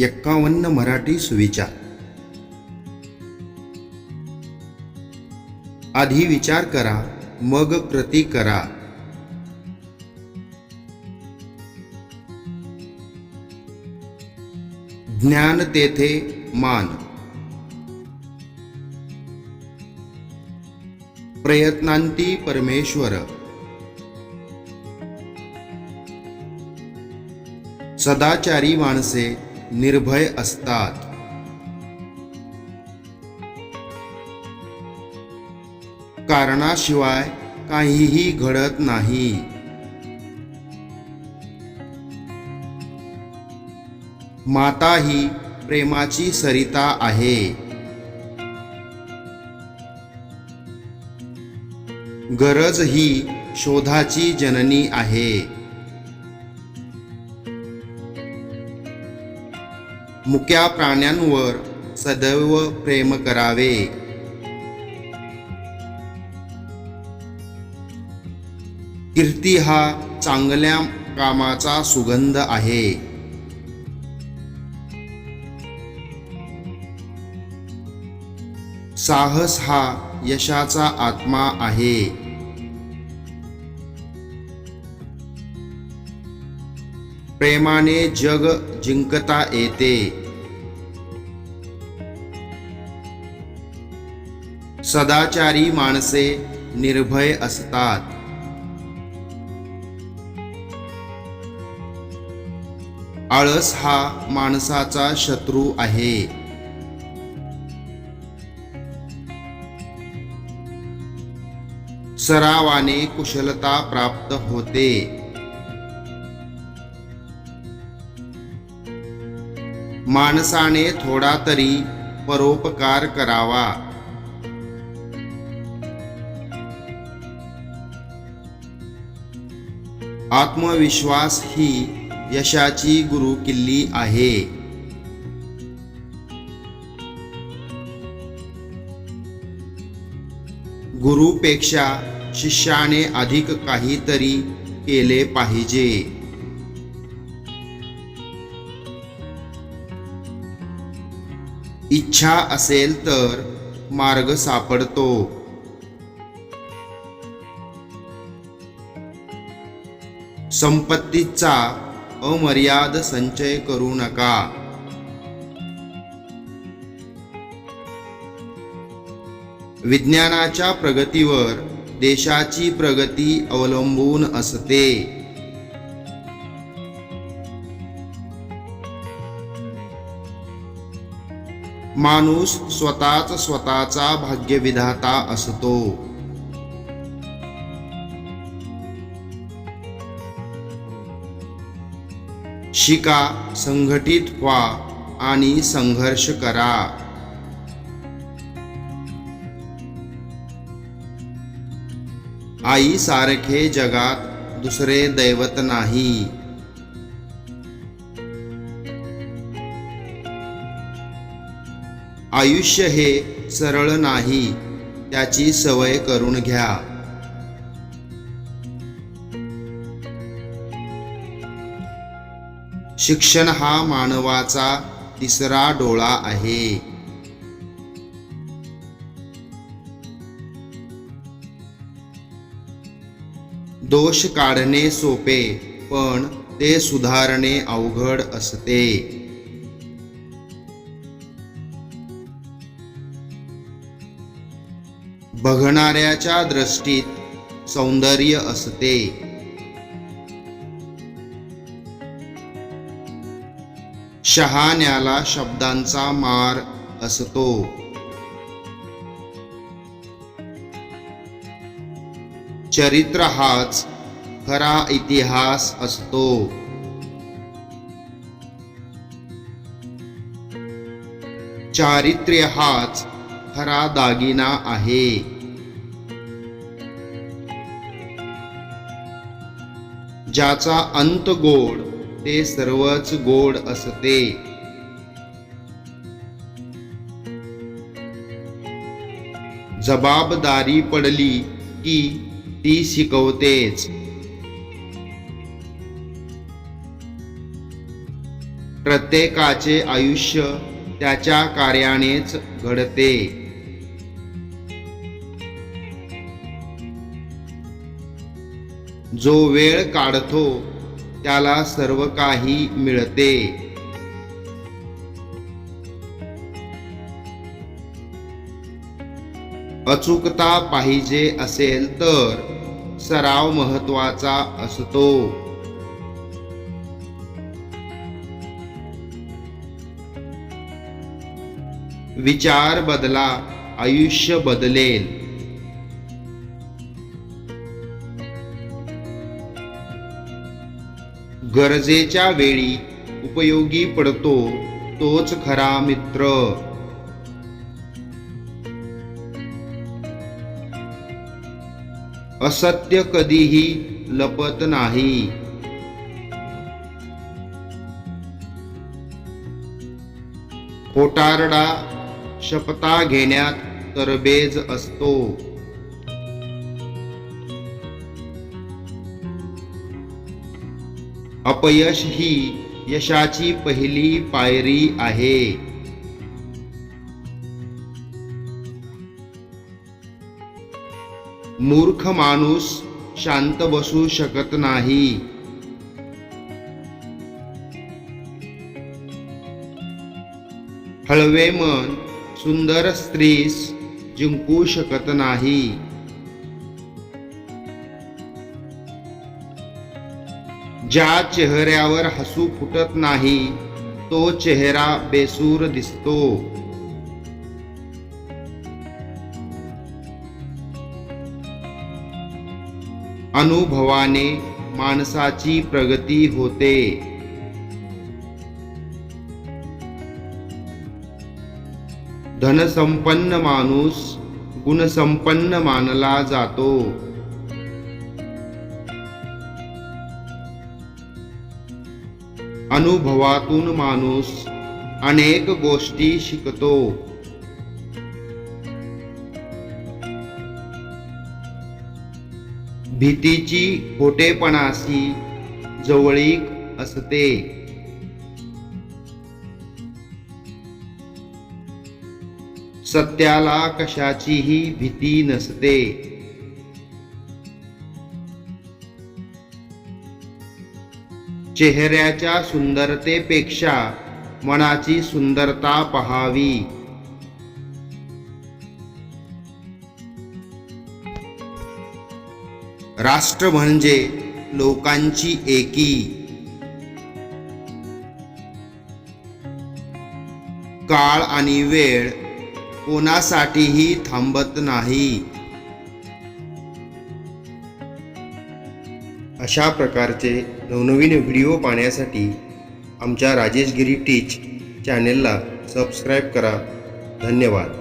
एक्कावन्न मराठी सुविचार. आधी विचार करा मग कृती करा. ज्ञान तेथे मान. प्रयत्नांती परमेश्वर. सदाचारी माणसे निर्भय असतात. कारणाशिवाय काहीही घडत नाही. माता ही प्रेमाची सरिता आहे. गरज ही शोधाची जननी आहे. मुक्या प्राण्यांवर सदैव प्रेम करावे. कीर्ती हा चांगल्या कामाचा सुगंध आहे. साहस हा यशाचा आत्मा आहे. प्रेमाने जग जिंकता येते. सदाचारी माणसे निर्भय असतात. आळस हा माणसाचा शत्रू आहे. सरावाने कुशलता प्राप्त होते. माणसाने थोडा तरी परोपकार करावा. आत्मविश्वास ही यशाची गुरुकिल्ली आहे. गुरुपेक्षा शिष्याने अधिक काहीतरी केले पाहिजे. इच्छा असेल तर मार्ग सापडतो. संपत्तीचा अमर्याद संचय करू नका. विज्ञानाच्या प्रगतीवर देशाची प्रगती अवलंबून असते. माणूस स्वतःच स्वतःचा भाग्यविधाता असतो. शिका संघटित व्हा आणि संघर्ष करा. आई सारखे जगात दुसरे दैवत नाही. आयुष्य हे सरळ नाही त्याची सवय करून घ्या. शिक्षण हा मानवाचा तिसरा डोळा आहे. दोष काढणे सोपे पण ते सुधारणे अवघड असते. बघणाऱ्याच्या दृष्टीत सौंदर्य असते. शहाण्याला शब्दांचा मार असतो. चरित्र हाच खरा इतिहास असतो. चारित्र्य हाच खरा दागिना आहे. ज्याचा अंत गोड ते सर्वच गोड असते. जबाबदारी पडली की ती शिकवतेच. प्रत्येकाचे आयुष्य त्याच्या कार्यानेच घडते. जो वेळ काढतो त्याला सर्व काही मिळते. अचूकता पाहिजे असेल तर सराव महत्त्वाचा असतो. विचार बदला आयुष्य बदलेल. गरजेच्या वेळी उपयोगी पडतो तोच खरा मित्र. असत्य कधीही लपत नाही. खोटारडा शपथा घेण्यात तरबेज असतो. अपयश ही यशाची पहिली पायरी आहे. मूर्ख माणूस शांत बसू शकत नाही. हळवे मन सुंदर स्त्रीस जिंकू शकत नाही. ज्या चेहऱ्यावर हसू फुटत नाही तो चेहरा बेसूर दिसतो. अनुभवाने माणसाची प्रगती होते. धनसंपन्न माणूस गुणसंपन्न मानला जातो. अनुभवातून माणूस अनेक गोष्टी शिकतो. भीतीची खोटेपणाशी जवळीक असते. सत्याला कशाचीही भीती नसते. चेहऱ्याच्या सुंदरतेपेक्षा मनाची सुंदरता पहावी. राष्ट्र म्हणजे लोकांची एकी. काळ आणि वेळ कोणासाठीही थांबत नाही. अशा प्रकारचे नवनवीन व्हिडिओ पाहण्यासाठी आमच्या राजेशगिरी टीच चॅनेलला सबस्क्राईब करा. धन्यवाद.